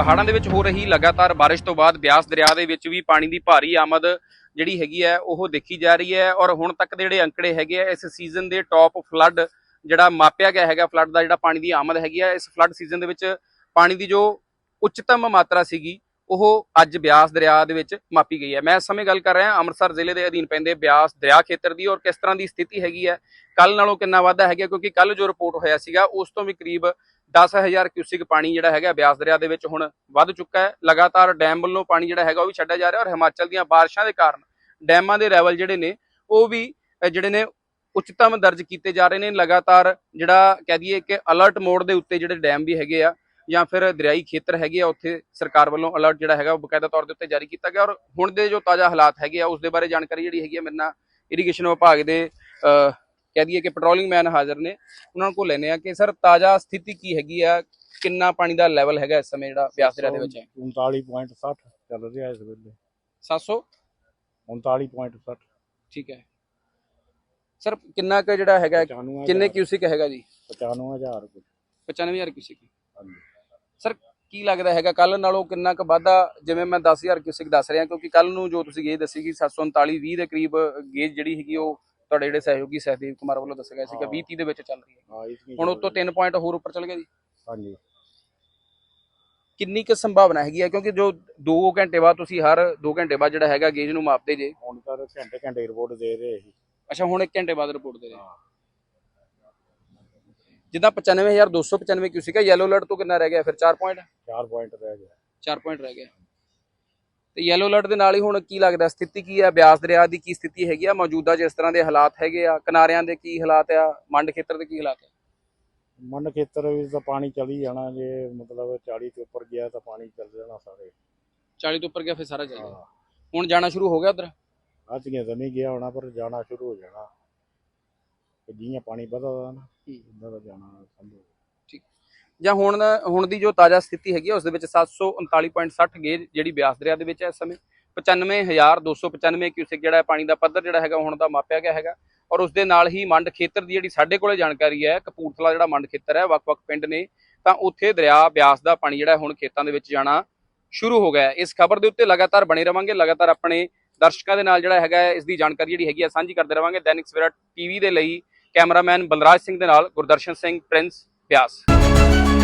ਪਹਾੜਾਂ ਦੇ ਵਿੱਚ ਹੋ ਰਹੀ ਲਗਾਤਾਰ ਬਾਰਿਸ਼ ਤੋਂ ਬਾਅਦ ਬਿਆਸ ਦਰਿਆ ਦੇ ਵਿੱਚ ਵੀ ਪਾਣੀ ਦੀ ਭਾਰੀ ਆਮਦ ਜਿਹੜੀ ਹੈਗੀ ਹੈ, ਉਹ ਦੇਖੀ ਜਾ ਰਹੀ ਹੈ ਔਰ ਹੁਣ ਤੱਕ ਦੇ ਜਿਹੜੇ ਅੰਕੜੇ ਹੈਗੇ ਆ, ਇਸ ਸੀਜ਼ਨ ਦੇ ਟੌਪ ਫਲੱਡ ਜਿਹੜਾ ਮਾਪਿਆ ਗਿਆ ਹੈਗਾ ਫਲੱਡ ਦਾ ਜਿਹੜਾ ਪਾਣੀ ਦੀ ਆਮਦ ਹੈਗੀ ਆ, ਇਸ ਫਲੱਡ ਸੀਜ਼ਨ ਦੇ ਵਿੱਚ ਪਾਣੀ ਦੀ ਜੋ ਉੱਚਤਮ ਮਾਤਰਾ ਸੀਗੀ, ਉਹ ਅੱਜ ਬਿਆਸ ਦਰਿਆ ਦੇ ਵਿੱਚ ਮਾਪੀ ਗਈ ਹੈ। ਮੈਂ ਇਸ ਸਮੇਂ ਗੱਲ ਕਰ ਰਿਹਾ, ਅੰਮ੍ਰਿਤਸਰ ਜ਼ਿਲ੍ਹੇ ਦੇ ਅਧੀਨ ਪੈਂਦੇ ਬਿਆਸ ਦਰਿਆ ਖੇਤਰ ਦੀ ਔਰ ਕਿਸ ਤਰ੍ਹਾਂ ਦੀ ਸਥਿਤੀ ਹੈਗੀ ਹੈ ਕੱਲ ਨਾਲੋਂ ਕਿੰਨਾ ਵਾਧਾ ਹੈਗਾ, ਕਿਉਂਕਿ ਕੱਲ ਜੋ ਰਿਪੋਰਟ ਹੋਇਆ ਸੀਗਾ, ਉਸ ਤੋਂ ਵੀ ਕਰੀਬ 10000 ਕਿਊਸਿਕ ਪਾਣੀ ਜਿਹੜਾ ਹੈਗਾ ਬਿਆਸ ਦਰਿਆ ਦੇ ਵਿੱਚ ਹੁਣ ਵੱਧ ਚੁੱਕਾ ਹੈ। ਲਗਾਤਾਰ ਡੈਮ ਵੱਲੋਂ ਪਾਣੀ ਜਿਹੜਾ ਹੈਗਾ ਉਹ ਵੀ ਛੱਡਿਆ ਜਾ ਰਿਹਾ ਔਰ ਹਿਮਾਚਲ ਦੀਆਂ ਬਾਰਿਸ਼ਾਂ ਦੇ ਕਾਰਨ ਡੈਮਾਂ ਦੇ ਲੈਵਲ ਜਿਹੜੇ ਨੇ, ਉਹ ਵੀ ਜਿਹੜੇ ਨੇ ਉੱਚਤਮ ਦਰਜ ਕੀਤੇ ਜਾ ਰਹੇ ਨੇ। ਲਗਾਤਾਰ ਜਿਹੜਾ ਕਹਿ ਦਈਏ ਕਿ ਅਲਰਟ ਮੋਡ ਦੇ ਉੱਤੇ ਜਿਹੜੇ ਡੈਮ ਵੀ ਹੈਗੇ ਆ ਜਾਂ ਫਿਰ ਦਰਿਆਈ ਖੇਤਰ ਹੈਗੇ ਆ, ਉੱਥੇ ਸਰਕਾਰ ਵੱਲੋਂ ਅਲਰਟ ਜਿਹੜਾ ਹੈਗਾ ਉਹ ਬਕਾਇਦਾ ਤੌਰ ਦੇ ਉੱਤੇ ਜਾਰੀ ਕੀਤਾ ਗਿਆ ਔਰ ਹੁਣ ਦੇ ਜੋ ਤਾਜ਼ਾ ਹਾਲਾਤ ਹੈਗੇ ਆ, ਉਸ ਦੇ ਬਾਰੇ ਜਾਣਕਾਰੀ ਜਿਹੜੀ ਹੈਗੀ ਆ ਮੇਰੇ ਨਾਲ ਇਰੀਗੇਸ਼ਨ ਵਿਭਾਗ ਦੇ ਕਹਿ ਦਈਏ ਕਿ ਪੈਟਰੋਲਿੰਗ ਮੈਨ ਹਾਜ਼ਰ ਨੇ। ਉਹਨਾਂ ਕੋਲ ਲੈਨੇ ਆ ਕਿ ਸਰ ਤਾਜ਼ਾ ਸਥਿਤੀ ਕੀ ਹੈਗੀ ਆ? ਕਿੰਨਾ ਪਾਣੀ ਦਾ ਲੈਵਲ ਹੈਗਾ ਇਸ ਸਮੇਂ ਜਿਹੜਾ ਬਿਆਸ ਦਰਿਆ ਦੇ ਵਿੱਚ ਹੈ? 39.60 ਚੱਲ ਰਿਹਾ ਇਸ ਵੇਲੇ। 700 39.60 ਠੀਕ ਹੈ। ਸਰ ਕਿੰਨਾ ਕੁ ਜਿਹੜਾ ਹੈਗਾ 95 ਕਿੰਨੇ ਕਿਊਸਿਕ ਹੈਗਾ ਜੀ? 95000 ਕੁਝ 95000 ਕਿਊਸਿਕ ਸਰ ਕੀ ਲੱਗਦਾ ਹੈਗਾ? ਕੱਲ ਨਾਲੋਂ ਕਿੰਨਾ ਕੁ ਵਾਧਾ ਜਿਵੇਂ ਮੈਂ 10000 ਕਿਊਸਿਕ ਦੱਸ ਰਿਹਾ ਕਿਉਂਕਿ ਕੱਲ ਨੂੰ ਜੋ ਤੁਸੀਂ ਗੇਜ ਦੱਸੀ ਕਿ 739 20 ਦੇ ਕਰੀਬ ਗੇਜ ਜਿਹੜੀ ਹੈਗੀ ਉਹ ਤੁਹਾਡੇ ਜਿਹੜੇ ਸਹਿਯੋਗੀ ਸਹਿਦੇਵ ਕੁਮਾਰ ਵੱਲੋਂ ਦੱਸਿਆ ਗਿਆ ਸੀਗਾ ਹਾਂ। 20 30 ਦੇ ਵਿੱਚ ਚੱਲ ਰਹੀ ਹੈ। ਇਸ ਹੁਣ ਉਤੋਂ 3 ਪੁਆਇੰਟ ਹੋਰ ਉੱਪਰ ਚੱਲ ਗਿਆ ਜੀ। ਹਾਂਜੀ। ਕਿੰਨੀ ਕੁ ਸੰਭਾਵਨਾ ਹੈਗੀ ਹੈ ਕਿਉਂਕਿ ਜੋ 2 ਘੰਟੇ ਬਾਅਦ ਤੁਸੀਂ ਹਰ 2 ਘੰਟੇ ਬਾਅਦ ਜਿਹੜਾ ਹੈਗਾ ਗੇਜ ਨੂੰ ਮਾਪਦੇ ਜੇ। ਹੁਣ ਤਾਂ ਘੰਟੇ ਘੰਟੇ ਰਿਪੋਰਟ ਦੇ ਰਹੇ ਸੀ। ਅੱਛਾ ਹੁਣ 1 ਘੰਟੇ ਬਾਅਦ ਰਿਪੋਰਟ ਦੇ ਰਹੇ। ਜਿੱਦਾਂ 95295 ਕਿਊਸਿਕ ਹੈ ਯੈਲੋ ਅਲਰਟ ਤੋਂ ਕਿੰਨਾ ਰਹਿ ਗਿਆ ਫਿਰ? 4 ਪੁਆਇੰਟ 4 ਪੁਆਇੰਟ ਰਹਿ ਗਿਆ। 4 ਪੁਆਇੰਟ ਰਹਿ ਗਿਆ। ਤੇ ਯੈਲੋ ਅਲਰਟ ਦੇ ਨਾਲ ਹੀ ਹੁਣ ਕੀ ਲੱਗਦਾ ਸਥਿਤੀ ਕੀ ਹੈ ਬਿਆਸ ਦਰਿਆ ਦੀ ਕੀ ਸਥਿਤੀ ਹੈਗੀ ਆ? ਮੌਜੂਦਾ ਜਿਸ ਤਰ੍ਹਾਂ ਦੇ ਹਾਲਾਤ ਹੈਗੇ ਆ ਕਿਨਾਰਿਆਂ ਦੇ ਕੀ ਹਾਲਾਤ ਆ? ਮੰਡ ਖੇਤਰ ਦੇ ਕੀ ਹਾਲਾਤ ਆ? ਮੰਡ ਖੇਤਰ ਵਿੱਚ ਤਾਂ ਪਾਣੀ ਚੱਲ ਜਾਣਾ ਜੇ ਮਤਲਬ 40 ਤੋਂ ਉੱਪਰ ਗਿਆ ਤਾਂ ਪਾਣੀ ਚੱਲ ਜਾਣਾ ਸਾਰੇ। 40 ਤੋਂ ਉੱਪਰ ਗਿਆ ਫਿਰ ਸਾਰਾ ਹਾਂ। ਹੁਣ ਜਾਣਾ ਸ਼ੁਰੂ ਹੋ ਗਿਆ ਉਧਰ? ਅੱਜ ਗਿਆ ਤਾਂ ਨਹੀਂ ਗਿਆ ਹੋਣਾ ਪਰ ਜਾਣਾ ਸ਼ੁਰੂ ਹੋ ਜਾਣਾ। ਜਿਹੀਆਂ ਪਾਣੀ ਵਧਦਾ ਨਾ ਉਦਾਂ ਦਾ ਜਾਣਾ ਸੰਭਵ। ਜਾਂ ਹੁਣ ਹੁਣ ਦੀ ਜੋ ਤਾਜ਼ਾ ਸਥਿਤੀ ਹੈਗੀ ਆ, ਉਸ ਦੇ ਵਿੱਚ 739.60 ਗੇਜ ਜਿਹੜੀ ਬਿਆਸ ਦਰਿਆ ਦੇ ਵਿੱਚ ਹੈ ਇਸ ਸਮੇਂ। 95295 ਕਿਊਸਿਕ ਜਿਹੜਾ ਪਾਣੀ ਦਾ ਪੱਧਰ ਜਿਹੜਾ ਹੈਗਾ ਹੁਣ ਦਾ ਮਾਪਿਆ ਗਿਆ ਹੈਗਾ। ਔਰ ਉਸ ਦੇ ਨਾਲ ਹੀ ਮੰਡ ਖੇਤਰ ਦੀ ਜਿਹੜੀ ਸਾਡੇ ਕੋਲੇ ਜਾਣਕਾਰੀ ਹੈ ਕਪੂਰਥਲਾ ਜਿਹੜਾ ਮੰਡ ਖੇਤਰ ਹੈ ਵੱਖ-ਵੱਖ ਪਿੰਡ ਨੇ ਤਾਂ ਉੱਥੇ ਦਰਿਆ ਬਿਆਸ ਦਾ ਪਾਣੀ ਜਿਹੜਾ ਹੁਣ ਖੇਤਾਂ ਦੇ ਵਿੱਚ ਜਾਣਾ ਸ਼ੁਰੂ ਹੋ ਗਿਆ ਇਸ ਖਬਰ ਦੇ ਉੱਤੇ ਲਗਾਤਾਰ ਬਣੇ ਰਵਾਂਗੇ ਲਗਾਤਾਰ ਆਪਣੇ ਦਰਸ਼ਕਾਂ ਦੇ ਨਾਲ ਜਿਹੜਾ ਹੈਗਾ ਇਸ ਦੀ ਜਾਣਕਾਰੀ ਜਿਹੜੀ ਹੈਗੀ ਆ ਸਾਂਝੀ ਕਰਦੇ ਰਵਾਂਗੇ। ਦੈਨਿਕ ਸਵੇਰਾ ਟੀਵੀ ਦੇ ਲਈ ਕੈਮਰਾਮੈਨ ਬਲਰਾਜ ਸਿੰਘ ਦੇ ਨਾਲ Gurdarshan Singh Prince Beas. thank you